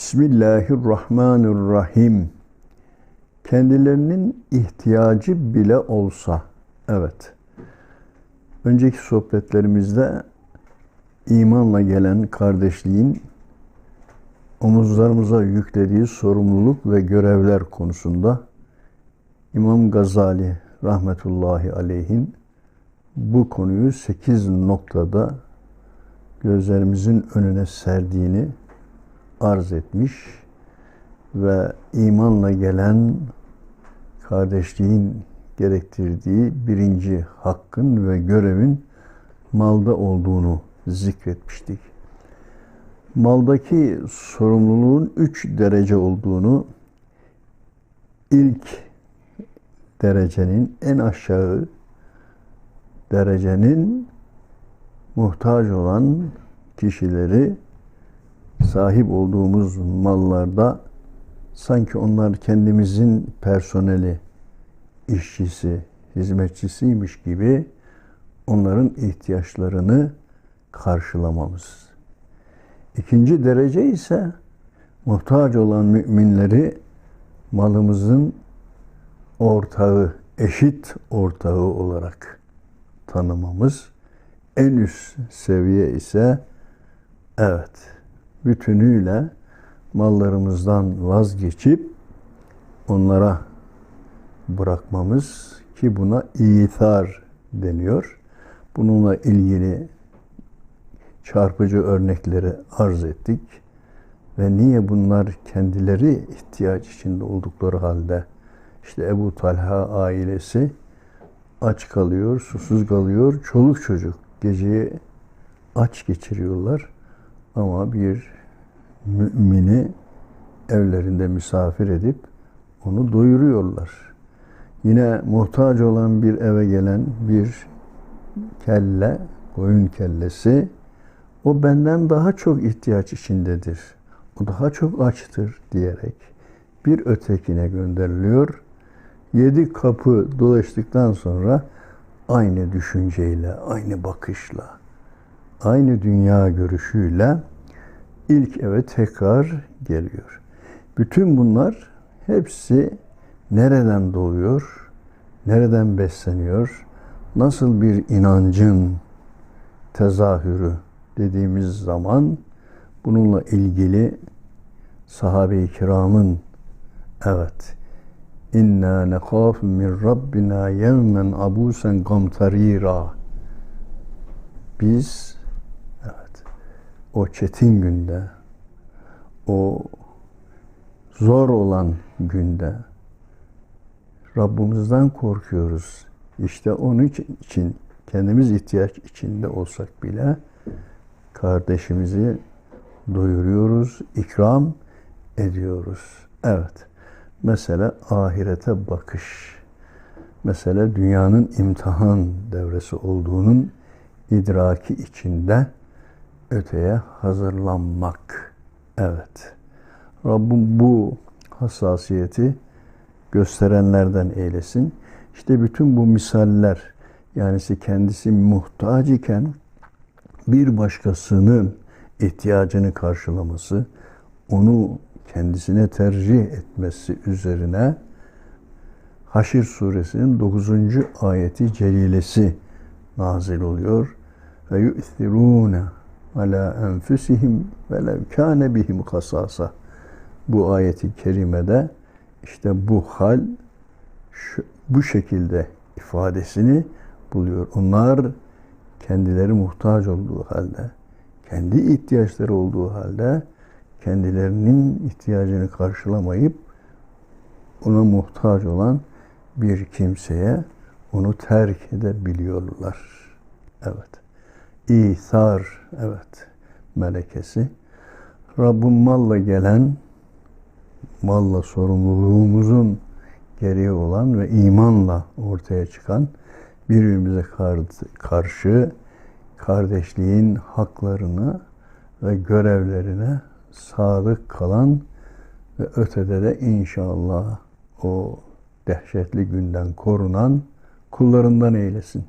Bismillahirrahmanirrahim. Kendilerinin ihtiyacı bile olsa, evet. Önceki sohbetlerimizde imanla gelen kardeşliğin omuzlarımıza yüklediği sorumluluk ve görevler konusunda İmam Gazali rahmetullahi aleyhin bu konuyu sekiz noktada gözlerimizin önüne serdiğini arz etmiş ve imanla gelen kardeşliğin gerektirdiği birinci hakkın ve görevin malda olduğunu zikretmiştik. Maldaki sorumluluğun üç derece olduğunu ilk derecenin en aşağı derecenin muhtaç olan kişileri sahip olduğumuz mallarda sanki onlar kendimizin personeli, işçisi, hizmetçisiymiş gibi onların ihtiyaçlarını karşılamamız. İkinci derece ise muhtaç olan müminleri malımızın ortağı, eşit ortağı olarak tanımamız. En üst seviye ise evet bütünüyle mallarımızdan vazgeçip onlara bırakmamız ki buna ithar deniyor. Bununla ilgili çarpıcı örnekleri arz ettik. Ve niye bunlar kendileri ihtiyaç içinde oldukları halde işte Ebu Talha ailesi aç kalıyor, susuz kalıyor, çoluk çocuk geceyi aç geçiriyorlar. Ama bir mümini evlerinde misafir edip onu doyuruyorlar. Yine muhtaç olan bir eve gelen bir kelle, koyun kellesi o benden daha çok ihtiyaç içindedir. O daha çok açtır diyerek bir ötekine gönderiliyor. Yedi kapı dolaştıktan sonra aynı düşünceyle, aynı bakışla, aynı dünya görüşüyle ilk eve tekrar geliyor. Bütün bunlar hepsi nereden doğuyor, nereden besleniyor, nasıl bir inancın tezahürü dediğimiz zaman bununla ilgili sahabe-i kiramın evet inna nekhafu min rabbina yevmen abusen gamtarira biz o çetin günde o zor olan günde Rabbimizden korkuyoruz. İşte onun için kendimiz ihtiyaç içinde olsak bile kardeşimizi doyuruyoruz, ikram ediyoruz. Evet. Mesela ahirete bakış. Mesela dünyanın imtihan devresi olduğunun idraki içinde öteye hazırlanmak. Evet. Rabbim bu hassasiyeti gösterenlerden eylesin. İşte bütün bu misaller yani kendisi muhtaç iken bir başkasının ihtiyacını karşılaması, onu kendisine tercih etmesi üzerine Haşir suresinin 9. ayeti celilesi nazil oluyor. Ve yu'thirûne ala enfusihim ve lev kâne bihim kasasa. Bu ayeti kerimede işte bu hal şu, bu şekilde ifadesini buluyor. Onlar kendileri muhtaç olduğu halde, kendi ihtiyaçları olduğu halde kendilerinin ihtiyacını karşılamayıp ona muhtaç olan bir kimseye onu terk edebiliyorlar. Evet. İthar, evet, melekesi. Rabbim malla gelen, malla sorumluluğumuzun gereği olan ve imanla ortaya çıkan birbirimize karşı kardeşliğin haklarını ve görevlerine sadık kalan ve ötede de inşallah o dehşetli günden korunan kullarından eylesin.